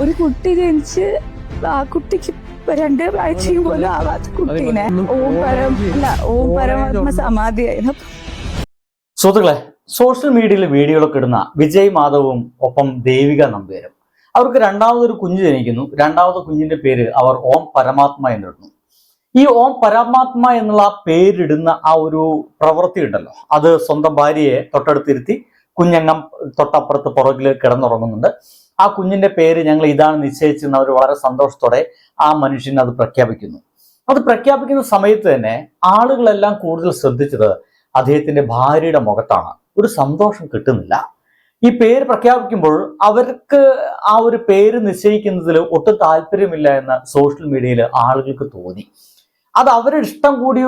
ഒരു കുട്ടി ജനിച്ച് ആ കുട്ടിക്ക് രണ്ട് ആഴ്ചയും പോലും ആവാത്ത കുട്ടീനെ. ഓം പരം അല്ല ഓം പരമാത്മ സമാധിയായിരുന്നു. സുഹൃത്തുക്കളെ സോഷ്യൽ മീഡിയയിൽ വീഡിയോകളൊക്കെ ഇടുന്ന വിജയ് മാധവും ഒപ്പം ദേവിക നമ്പേരും. അവർക്ക് രണ്ടാമതൊരു കുഞ്ഞ് ജനിക്കുന്നു. രണ്ടാമത്തെ കുഞ്ഞിന്റെ പേര് അവർ ഓം പരമാത്മ എന്നിടുന്നു ഈ ഓം പരമാത്മ എന്നുള്ള ആ പേരിടുന്ന ആ ഒരു പ്രവൃത്തി ഉണ്ടല്ലോ. അത് സ്വന്തം ഭാര്യയെ തൊട്ടടുത്തിരുത്തി കുഞ്ഞങ്ങം തൊട്ടപ്പുറത്ത് പുറകിൽ കിടന്നുറങ്ങുന്നുണ്ട്. ആ കുഞ്ഞിന്റെ പേര് ഞങ്ങൾ ഇതാണ് നിശ്ചയിച്ചെന്ന് അവർ വളരെ സന്തോഷത്തോടെ ആ മനുഷ്യൻ അത് പ്രഖ്യാപിക്കുന്നു. അത് പ്രഖ്യാപിക്കുന്ന സമയത്ത് തന്നെ ആളുകളെല്ലാം കൂടുതൽ ശ്രദ്ധിച്ചത് അദ്ദേഹത്തിന്റെ ഭാര്യയുടെ മുഖത്താണ്. ഒരു സന്തോഷം കിട്ടുന്നില്ല. ഈ പേര് പ്രഖ്യാപിക്കുമ്പോൾ അവർക്ക് ആ ഒരു പേര് നിശ്ചയിക്കുന്നതിൽ ഒട്ടും താല്പര്യമില്ല എന്ന് സോഷ്യൽ മീഡിയയിൽ ആളുകൾക്ക് തോന്നി. അത് അവരുടെ ഇഷ്ടം കൂടി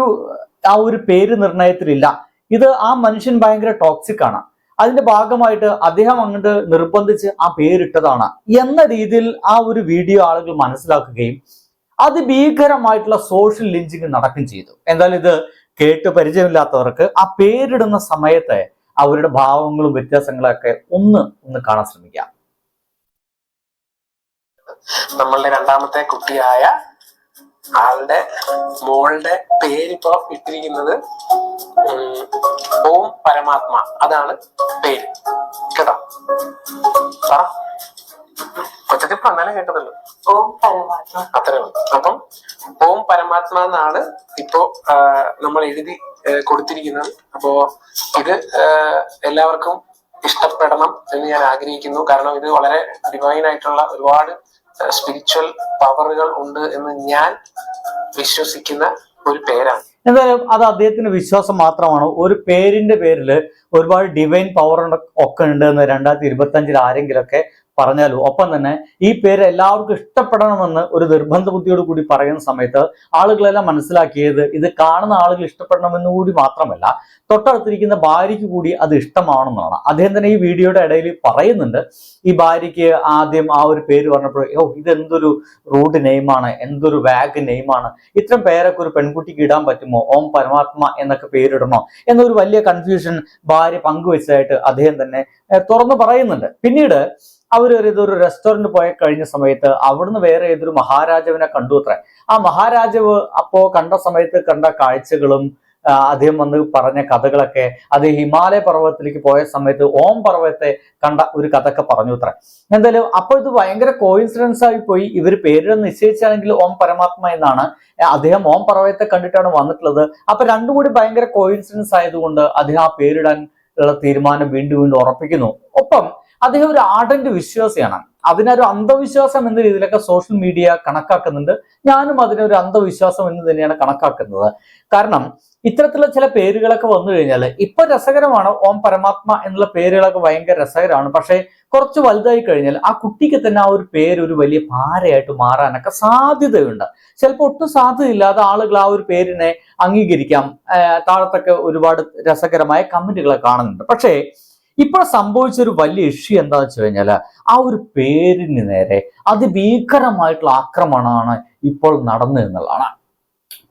ആ ഒരു പേര് നിർണയത്തിലില്ല. ഇത് ആ മനുഷ്യൻ ഭയങ്കര ടോക്സിക് ആണ്. അതിന്റെ ഭാഗമായിട്ട് അദ്ദേഹം അങ്ങോട്ട് നിർബന്ധിച്ച് ആ പേരിട്ടതാണ് എന്ന രീതിയിൽ ആ ഒരു വീഡിയോ ആളുകൾ മനസ്സിലാക്കുകയും അതിഭീകരമായിട്ടുള്ള സോഷ്യൽ ലിഞ്ചിങ് നടക്കുകയും ചെയ്തു. എന്തായാലും ഇത് കേട്ട് പരിചയമില്ലാത്തവർക്ക് ആ പേരിടുന്ന സമയത്തെ അവരുടെ ഭാവങ്ങളും വ്യത്യാസങ്ങളൊക്കെ ഒന്ന് ഒന്ന് കാണാൻ ശ്രമിക്കാം. നമ്മളുടെ രണ്ടാമത്തെ കുട്ടിയായ ആളുടെ മോളുടെ പേരിപ്പോ ഇട്ടിരിക്കുന്നത് ഓം പരമാത്മ. അതാണ് പേര്. കേട്ടോ? പറ. കൊച്ചത്തിൽ അങ്ങനെ കേട്ടതല്ലോ. ഓം പരമാത്മ. അത്രേ ഉള്ളൂ. അപ്പം ഓം പരമാത്മ എന്നാണ് ഇപ്പോ നമ്മൾ എഴുതി കൊടുത്തിരിക്കുന്നത്. അപ്പോ ഇത് എല്ലാവർക്കും ഇഷ്ടപ്പെടണം എന്ന് ഞാൻ ആഗ്രഹിക്കുന്നു. കാരണം ഇത് വളരെ ഡിവൈൻ ആയിട്ടുള്ള ഒരുപാട് സ്പിരിച്വൽ പവറുകൾ ഉണ്ട് എന്ന് ഞാൻ വിശ്വസിക്കുന്ന ഒരു പേരാണ്. എന്തായാലും അത് അദ്ദേഹത്തിന്റെ വിശ്വാസം മാത്രമാണ്. ഒരു പേരിന്റെ പേരിൽ ഒരുപാട് ഡിവൈൻ പവർ ഒക്കെ ഉണ്ട് എന്ന് രണ്ടായിരത്തി ഇരുപത്തി അഞ്ചിൽ ആരെങ്കിലൊക്കെ പറഞ്ഞാലും ഒപ്പം തന്നെ ഈ പേര് എല്ലാവർക്കും ഇഷ്ടപ്പെടണമെന്ന് ഒരു നിർബന്ധ ബുദ്ധിയോട് കൂടി പറയുന്ന സമയത്ത് ആളുകളെല്ലാം മനസ്സിലാക്കിയത് ഇത് കാണുന്ന ആളുകൾ ഇഷ്ടപ്പെടണമെന്ന് കൂടി മാത്രമല്ല തൊട്ടടുത്തിരിക്കുന്ന ഭാര്യയ്ക്ക് കൂടി അത് ഇഷ്ടമാണെന്നാണ് അദ്ദേഹം തന്നെ ഈ വീഡിയോയുടെ ഇടയിൽ പറയുന്നുണ്ട് ഈ ഭാര്യയ്ക്ക് ആദ്യം ആ ഒരു പേര് പറഞ്ഞപ്പോൾ ഓ ഇത് എന്തൊരു റൂഡ് നെയിമാണ് എന്തൊരു വാഗ് നെയിമാണ് ഇത്തരം പേരൊക്കെ ഒരു പെൺകുട്ടിക്ക് ഇടാൻ പറ്റുമോ? ഓം പരമാത്മ എന്നൊക്കെ പേരിടണോ? എന്നൊരു വലിയ കൺഫ്യൂഷൻ ഭാര്യ പങ്കുവെച്ചതായിട്ട് അദ്ദേഹം തന്നെ തുറന്നു പറയുന്നുണ്ട്. പിന്നീട് അവർ ഇതൊരു റെസ്റ്റോറന്റ് പോയ കഴിഞ്ഞ സമയത്ത് അവിടുന്ന് വേറെ ഏതൊരു മഹാരാജാവിനെ കണ്ടു അത്ര. ആ മഹാരാജാവ് അപ്പോ കണ്ട സമയത്ത് കണ്ട കാഴ്ചകളും അദ്ദേഹം വന്ന് പറഞ്ഞ കഥകളൊക്കെ അത് ഹിമാലയ പർവതത്തിലേക്ക് പോയ സമയത്ത് ഓം പർവതത്തെ കണ്ട ഒരു കഥയൊക്കെ പറഞ്ഞു അത്ര. എന്തായാലും അപ്പോൾ ഇത് ഭയങ്കര കോയിൻസിഡൻസ് ആയി പോയി. ഇവർ പേരിടം നിശ്ചയിച്ചാണെങ്കിൽ ഓം പരമാത്മ എന്നാണ് അദ്ദേഹം ഓം പർവതത്തെ കണ്ടിട്ടാണ് വന്നിട്ടുള്ളത്. അപ്പൊ രണ്ടും കൂടി ഭയങ്കര കോയിൻസിഡൻസ് ആയതുകൊണ്ട് അദ്ദേഹം ആ പേരിടാൻ ഉള്ള തീരുമാനം വീണ്ടും വീണ്ടും ഉറപ്പിക്കുന്നു. ഒപ്പം അദ്ദേഹം ഒരു ആർഡന്റ് വിശ്വാസിയാണ്. അതിനൊരു അന്ധവിശ്വാസം എന്ന രീതിയിലൊക്കെ സോഷ്യൽ മീഡിയ കണക്കാക്കുന്നുണ്ട്. ഞാനും അതിനൊരു അന്ധവിശ്വാസം എന്ന് തന്നെയാണ് കണക്കാക്കുന്നത്. കാരണം ഇത്തരത്തിലുള്ള ചില പേരുകളൊക്കെ വന്നു കഴിഞ്ഞാൽ ഇപ്പൊ രസകരമാണ് ഓം പരമാത്മ എന്നുള്ള പേരുകളൊക്കെ ഭയങ്കര രസകരമാണ്. പക്ഷേ കുറച്ച് വലുതായി കഴിഞ്ഞാൽ ആ കുട്ടിക്ക് തന്നെ ആ ഒരു പേര് ഒരു വലിയ ഭാരയായിട്ട് മാറാനൊക്കെ സാധ്യതയുണ്ട്. ചിലപ്പോൾ ഒട്ടും സാധ്യതയില്ലാതെ ആളുകൾ ആ ഒരു പേരിനെ അംഗീകരിക്കാം. താഴത്തൊക്കെ ഒരുപാട് രസകരമായ കമന്റുകളെ കാണുന്നുണ്ട്. പക്ഷേ ഇപ്പോൾ സംഭവിച്ച ഒരു വലിയ ഇഷ്യൂ എന്താണെന്ന് വെച്ച് കഴിഞ്ഞാൽ ആ ഒരു പേരിന് നേരെ അതിഭീകരമായിട്ടുള്ള ആക്രമണമാണ് ഇപ്പോൾ നടന്നു എന്നുള്ളതാണ്.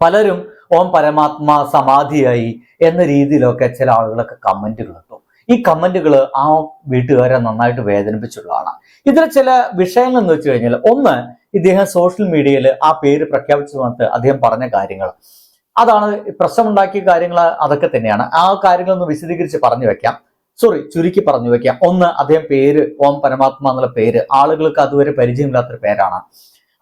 പലരും ഓം പരമാത്മാ സമാധിയായി എന്ന രീതിയിലൊക്കെ ചില ആളുകളൊക്കെ കമന്റുകൾ ഇട്ടു. ഈ കമന്റുകൾ ആ വീട്ടുകാരെ നന്നായിട്ട് വേദനിപ്പിച്ചുള്ളതാണ് ഇതിൽ ചില വിഷയങ്ങൾ എന്ന് വെച്ച് കഴിഞ്ഞാൽ ഒന്ന് ഇദ്ദേഹം സോഷ്യൽ മീഡിയയിൽ ആ പേര് പ്രഖ്യാപിച്ച സമയത്ത് അദ്ദേഹം പറഞ്ഞ കാര്യങ്ങൾ. അതാണ് പ്രശ്നമുണ്ടാക്കിയ കാര്യങ്ങൾ അതൊക്കെ തന്നെയാണ്. ആ കാര്യങ്ങളൊന്ന് വിശദീകരിച്ച് പറഞ്ഞു വെക്കാം. സോറി ചുരുക്കി പറഞ്ഞു വെക്കാം. ഒന്ന് അദ്ദേഹം പേര് ഓം പരമാത്മ എന്നുള്ള പേര്. ആളുകൾക്ക് അതുവരെ പരിചയമില്ലാത്തൊരു പേരാണ്.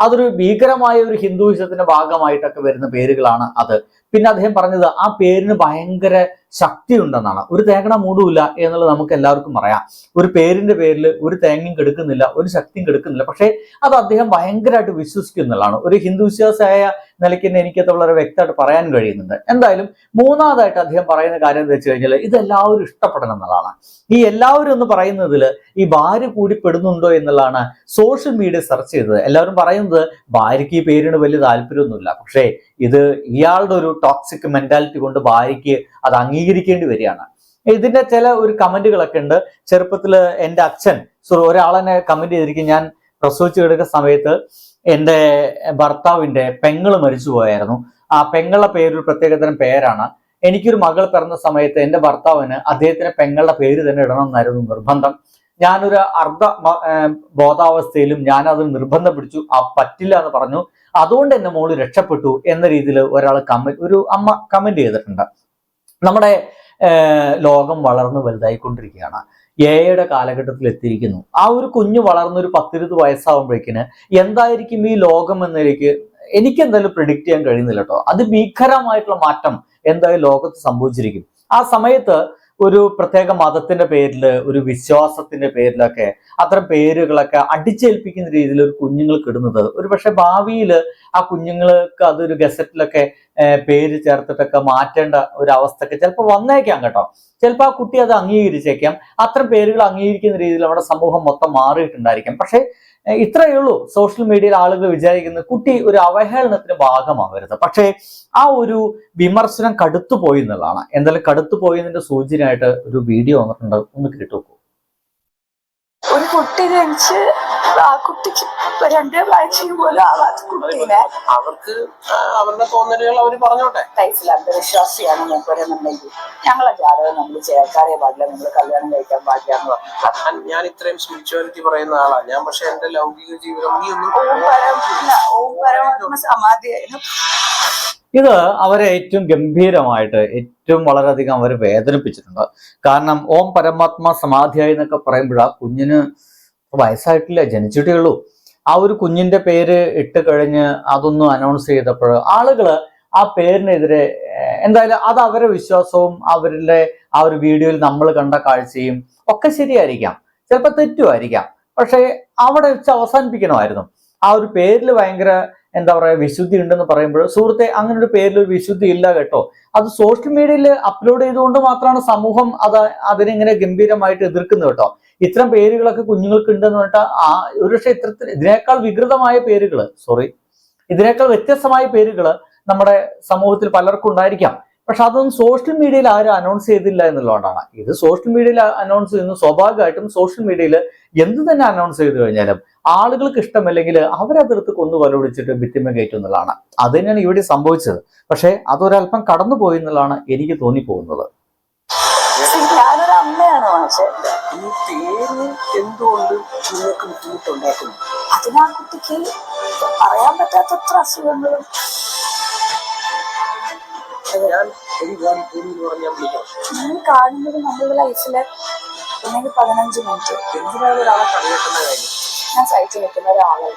അതൊരു ഭീകരമായ ഒരു ഹിന്ദുയിസത്തിന്റെ ഭാഗമായിട്ടൊക്കെ വരുന്ന പേരുകളാണ് അത്. പിന്നെ അദ്ദേഹം പറഞ്ഞത് ആ പേരിന് ഭയങ്കര ശക്തി ഉണ്ടെന്നാണ് ഒരു തേങ്ങണ മൂടുമില്ല എന്നുള്ളത് നമുക്ക് എല്ലാവർക്കും പറയാം ഒരു പേരിന്റെ പേരിൽ ഒരു തേങ്ങയും കെടുക്കുന്നില്ല ഒരു ശക്തിയും കെടുക്കുന്നില്ല. പക്ഷേ അത് അദ്ദേഹം ഭയങ്കരമായിട്ട് വിശ്വസിക്കുന്നുള്ളതാണ് ഒരു ഹിന്ദു വിശ്വാസിയായ നിലയ്ക്ക് തന്നെ എനിക്കത് വളരെ വ്യക്തമായിട്ട് പറയാൻ കഴിയുന്നുണ്ട്. എന്തായാലും മൂന്നാമതായിട്ട് അദ്ദേഹം പറയുന്ന കാര്യം എന്ന് വെച്ച് കഴിഞ്ഞാൽ ഇതെല്ലാവരും ഇഷ്ടപ്പെടണം എന്നുള്ളതാണ്. ഈ എല്ലാവരും എന്ന് പറയുന്നതിൽ ഈ ഭാര്യ കൂടി പെടുന്നുണ്ടോ എന്നുള്ളതാണ് സോഷ്യൽ മീഡിയ സെർച്ച് ചെയ്തത്. എല്ലാവരും പറയുന്നത് ഭാര്യയ്ക്ക് ഈ പേരിന് വലിയ താല്പര്യമൊന്നുമില്ല. പക്ഷേ ഇത് ഇയാളുടെ ഒരു ടോക്സിക് മെന്റാലിറ്റി കൊണ്ട് ഭാര്യയ്ക്ക് അത് അംഗീകരിക്കേണ്ടി വരികയാണ്. ഇതിന്റെ ചില ഒരു കമന്റുകളൊക്കെ ഉണ്ട്. ചെറുപ്പത്തിൽ എന്റെ അച്ഛൻ സോറി ഒരാളെന്നെ കമന്റ് ചെയ്തിരിക്കും ഞാൻ പ്രസവിച്ചു കിടക്കുന്ന സമയത്ത് എന്റെ ഭർത്താവിന്റെ പെങ്ങൾ മരിച്ചു പോയായിരുന്നു. ആ പെങ്ങളുടെ ഒരു പ്രത്യേകതരം പേരാണ്. എനിക്കൊരു മകൾ പിറന്ന സമയത്ത് എന്റെ ഭർത്താവിന് അദ്ദേഹത്തിന്റെ പെങ്ങളുടെ പേര് തന്നെ ഇടണം എന്നായിരുന്നു നിർബന്ധം. ഞാനൊരു അർദ്ധ ബോധാവസ്ഥയിലും ഞാനത് നിർബന്ധം പിടിച്ചു. ആ പറ്റില്ല എന്ന് പറഞ്ഞു. അതുകൊണ്ട് എന്റെ മോൾ രക്ഷപ്പെട്ടു എന്ന രീതിയിൽ ഒരാൾ കമന്റ് ഒരു അമ്മ കമന്റ് ചെയ്തിട്ടുണ്ട്. നമ്മുടെ ലോകം വളർന്നു വലുതായിക്കൊണ്ടിരിക്കുകയാണ്. എയുടെ കാലഘട്ടത്തിൽ എത്തിയിരിക്കുന്നു. ആ ഒരു കുഞ്ഞ് വളർന്നൊരു പത്തിരുപത് വയസ്സാകുമ്പോഴേക്കിന് എന്തായിരിക്കും ഈ ലോകം എന്നതിലേക്ക് എനിക്ക് എന്തായാലും പ്രിഡിക്റ്റ് ചെയ്യാൻ കഴിയുന്നില്ല കേട്ടോ. അത് ഭീകരമായിട്ടുള്ള മാറ്റം എന്തായാലും ലോകത്ത് സംഭവിച്ചിരിക്കും. ആ സമയത്ത് ഒരു പ്രത്യേക മതത്തിന്റെ പേരിൽ ഒരു വിശ്വാസത്തിന്റെ പേരിലൊക്കെ അത്തരം പേരുകളൊക്കെ അടിച്ചേൽപ്പിക്കുന്ന രീതിയിൽ ഒരു കുഞ്ഞുങ്ങൾക്ക് ഇടുന്നത് ഒരു പക്ഷെ ഭാവിയിൽ ആ കുഞ്ഞുങ്ങൾക്ക് അതൊരു ഗസറ്റിലൊക്കെ പേര് ചേർത്തിട്ടൊക്കെ മാറ്റേണ്ട ഒരു അവസ്ഥയൊക്കെ ചിലപ്പോൾ വന്നേക്കാം കേട്ടോ. ചിലപ്പോൾ ആ കുട്ടി അത് അംഗീകരിച്ചേക്കാം. അത്തരം പേരുകൾ അംഗീകരിക്കുന്ന രീതിയിൽ നമ്മുടെ സമൂഹം മൊത്തം മാറിയിട്ടുണ്ടായിരിക്കാം. പക്ഷേ ഇത്രയേ ഉള്ളൂ സോഷ്യൽ മീഡിയയിൽ ആളുകൾ വിചാരിക്കുന്നത് കുട്ടി ഒരു അവഹേളനത്തിന് ഭാഗമാവരുത്. പക്ഷേ ആ ഒരു വിമർശനം കടുത്തു പോയി എന്നുള്ളതാണ്. എന്തായാലും കടുത്തു പോയതിന്റെ സൂചനയായിട്ട് ഒരു വീഡിയോ വന്നിട്ടുണ്ട്. ഒന്ന് കേട്ടു ഒരു കുട്ടി ജനിച്ച് ആ കുട്ടിക്ക് രണ്ട് ആഴ്ചയും പോലും ആവാത്ത കുട്ടീനെ അവർക്ക് അവരുടെ തോന്നലുകൾ അവർ പറഞ്ഞോട്ടെ? ലൈഫിൽ അന്ധവിശ്വാസിയാണ് മൂപ്പരെന്നുണ്ടെങ്കിൽ. ഞങ്ങളെ ജാതകം നമ്മൾ ചേർക്കാറേ പാടില്ല നമ്മൾ കല്യാണം കഴിക്കാൻ പാടില്ല എന്ന് പറഞ്ഞു. ഞാൻ- ഇത്രയും സ്പിരിച്വാലിറ്റി പറയുന്ന ആളാണ്. ഞാൻ പക്ഷെ എന്റെ ലൗകിക ജീവിതം നീ ഒന്നും ഓം പരമ ഓം പരമാത്മ സമാധിയായിരുന്നു. ഇത് അവരെ ഏറ്റവും ഗംഭീരമായിട്ട് ഏറ്റവും വളരെയധികം അവർ വേദനിപ്പിച്ചിട്ടുണ്ട്. കാരണം ഓം പരമാത്മ സമാധിയായി എന്നൊക്കെ പറയുമ്പോൾ ആ കുഞ്ഞിന് വയസ്സായിട്ടില്ല ജനിച്ചിട്ടേ ഉള്ളൂ. ആ ഒരു കുഞ്ഞിന്റെ പേര് ഇട്ട് കഴിഞ്ഞ് അതൊന്നും അനൗൺസ് ചെയ്തപ്പോൾ ആളുകൾ ആ പേരിനെതിരെ എന്തായാലും അത് അവരുടെ വിശ്വാസവും അവരുടെ ആ ഒരു വീഡിയോയിൽ നമ്മൾ കണ്ട കാഴ്ചയും ഒക്കെ ശരിയായിരിക്കാം. ചിലപ്പോൾ തെറ്റുമായിരിക്കാം. പക്ഷേ അവിടെ വെച്ച് അവസാനിപ്പിക്കണമായിരുന്നു. ആ ഒരു പേരിൽ ഭയങ്കര എന്താ പറയുക വിശുദ്ധി ഉണ്ടെന്ന് പറയുമ്പോൾ സുഹൃത്തെ അങ്ങനെ ഒരു പേരിൽ ഒരു വിശുദ്ധി ഇല്ല കേട്ടോ. അത് സോഷ്യൽ മീഡിയയിൽ അപ്ലോഡ് ചെയ്തുകൊണ്ട് മാത്രമാണ് സമൂഹം അത് അതിനെങ്ങനെ ഗംഭീരമായിട്ട് എതിർക്കുന്നത് കേട്ടോ. ഇത്തരം പേരുകളൊക്കെ കുഞ്ഞുങ്ങൾക്ക് ഉണ്ടെന്ന് പറഞ്ഞിട്ട് ആ ഒരുപക്ഷെ ഇത്തരത്തിൽ ഇതിനേക്കാൾ വികൃതമായ പേരുകൾ സോറി ഇതിനേക്കാൾ വ്യത്യസ്തമായ പേരുകൾ നമ്മുടെ സമൂഹത്തിൽ പലർക്കും ഉണ്ടായിരിക്കാം. പക്ഷെ അതൊന്നും സോഷ്യൽ മീഡിയയിൽ ആരും അനൗൺസ് ചെയ്തില്ല എന്നുള്ളതുകൊണ്ടാണ്. ഇത് സോഷ്യൽ മീഡിയയിൽ അനൗൺസ് ചെയ്യുന്നു. സ്വാഭാവികമായിട്ടും സോഷ്യൽ മീഡിയയിൽ എന്ത് തന്നെ അനൗൺസ് ചെയ്തു കഴിഞ്ഞാലും ആളുകൾക്ക് ഇഷ്ടമല്ലെങ്കിൽ അവരതിർത്ത് കൊന്നു കൊല പിടിച്ചിട്ട് ഭിത്തിമ കയറ്റും എന്നുള്ളതാണ്. അത് തന്നെയാണ് ഇവിടെ സംഭവിച്ചത്. പക്ഷേ അതൊരല്പം കടന്നുപോയി എന്നുള്ളതാണ് എനിക്ക് തോന്നിപ്പോകുന്നത്. അമ്മയാണ് ഈ പേര് അതിനാ കുട്ടിക്ക് പറയാൻ പറ്റാത്തത്ര അസുഖങ്ങളും ഞാൻ കാണുന്നത് നമ്മുടെ ലൈഫിൽ ഒന്നെങ്കിൽ പതിനഞ്ച് മിനിറ്റ്. ഞാൻ സഹിച്ചു നിൽക്കുന്ന ഒരാളാണ്.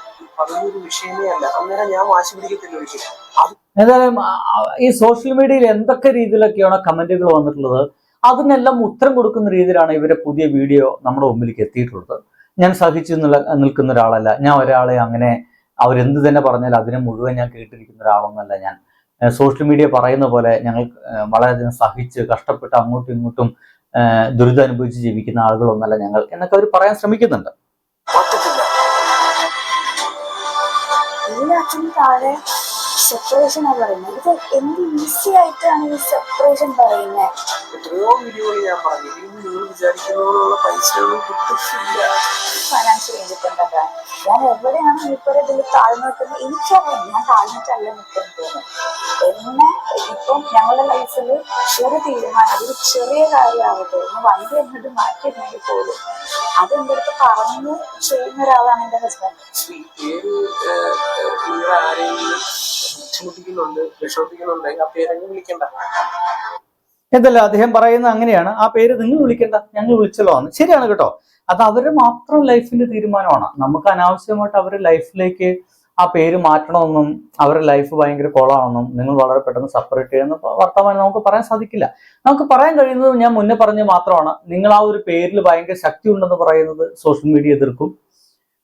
ആ, ഈ സോഷ്യൽ മീഡിയയിൽ എന്തൊക്കെ രീതിയിലൊക്കെയാണ് കമന്റുകൾ വന്നിട്ടുള്ളത്? അതിനെല്ലാം ഉത്തരം കൊടുക്കുന്ന രീതിയിലാണ് ഇവരെ പുതിയ വീഡിയോ നമ്മുടെ മുമ്പിലേക്ക് എത്തിയിട്ടുള്ളത്. ഞാൻ സഹിച്ചു നിൽക്കുന്ന ഒരാളല്ല. ഞാൻ ഒരാളെ അങ്ങനെ അവരെന്ത് തന്നെ പറഞ്ഞാൽ അതിനെ മുഴുവൻ ഞാൻ കേട്ടിരിക്കുന്ന ഒരാളൊന്നല്ല ഞാൻ. സോഷ്യൽ മീഡിയ പറയുന്ന പോലെ ഞങ്ങൾ വളരെയധികം സഹിച്ച് കഷ്ടപ്പെട്ട് അങ്ങോട്ടും ഇങ്ങോട്ടും ദുരിതം അനുഭവിച്ച് ജീവിക്കുന്ന ആളുകളൊന്നല്ല ഞങ്ങൾ എന്നൊക്കെ അവർ പറയാൻ ശ്രമിക്കുന്നുണ്ട്. താഴെ സെപ്പറേഷൻ ആണ് പറയുന്നത്. ഇത് എന്ത് ഈസി ആയിട്ടാണ് ഈ സെപ്പറേഷൻ പറയുന്നത് എത്രയോ വീഡിയോകൾ ഞാൻ പറഞ്ഞു. നിങ്ങൾ വിചാരിക്കുന്നതിനുള്ള ഫൈനാൻഷ്യൽ ഇൻഡിപെൻഡന്റ് ആണ്. ഞാൻ എവിടെയാണ് ഇപ്പോൾ ഇതിൽ താഴ്ന്നു നിൽക്കുന്നത് എനിക്കറിയാം ഞാൻ താഴ്ന്നിട്ടല്ല നിൽക്കുന്നത്. എന്നെ ഇപ്പം ഞങ്ങളുടെ ലൈഫിൽ ഒരു തീരുമാനം അതൊരു ചെറിയ കാര്യമാവട്ടെ ഒന്ന് വണ്ടി എന്നിട്ട് മാറ്റിയിരുന്നെങ്കിൽ പോലും. അത് എന്റെ അടുത്ത് പറഞ്ഞു ചെയ്യുന്ന ഒരാളാണ് എന്റെ ഹസ്ബൻഡ് ബുദ്ധിമുട്ടിക്കുന്നുണ്ട് വിഷമിപ്പിക്കുന്നുണ്ട്. ആ പേരങ്ങ് വിളിക്കണ്ട. എന്തല്ല അദ്ദേഹം പറയുന്നത് അങ്ങനെയാണ്. ആ പേര് നിങ്ങൾ വിളിക്കണ്ട. ഞങ്ങൾ വിളിച്ചല്ലോ എന്ന്. ശരിയാണ് കേട്ടോ. അത് അവരുടെ മാത്രം ലൈഫിന്റെ തീരുമാനമാണ്. നമുക്ക് അനാവശ്യമായിട്ട് അവരുടെ ലൈഫിലേക്ക് ആ പേര് മാറ്റണമെന്നും അവരുടെ ലൈഫ് ഭയങ്കര കോളാണെന്നും നിങ്ങൾ വളരെ പെട്ടെന്ന് സെപ്പറേറ്റ് ചെയ്യുന്ന വർത്തമാനം നമുക്ക് പറയാൻ സാധിക്കില്ല. നമുക്ക് പറയാൻ കഴിയുന്നത് ഞാൻ മുന്നേ പറഞ്ഞ മാത്രമാണ്. നിങ്ങൾ ആ ഒരു പേരിൽ ഭയങ്കര ശക്തി ഉണ്ടെന്ന് പറയുന്നത് സോഷ്യൽ മീഡിയ എതിർക്കും.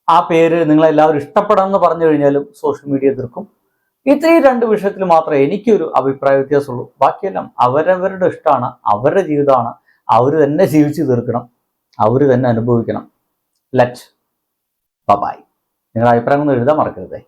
ആ പേര് നിങ്ങളെല്ലാവരും ഇഷ്ടപ്പെടാമെന്ന് പറഞ്ഞു കഴിഞ്ഞാലും സോഷ്യൽ മീഡിയ എതിർക്കും. ഇത്രയും രണ്ട് വിഷയത്തിൽ മാത്രമേ എനിക്കൊരു അഭിപ്രായ വ്യത്യാസമുള്ളൂ. ബാക്കിയെല്ലാം അവരവരുടെ ഇഷ്ടമാണ് അവരുടെ ജീവിതമാണ്. അവർ തന്നെ ജീവിച്ചു തീർക്കണം. അവർ തന്നെ അനുഭവിക്കണം. ലറ്റ് ബൈ നിങ്ങളുടെ അഭിപ്രായം ഒന്നും എഴുതാൻ മറക്കരുതേ.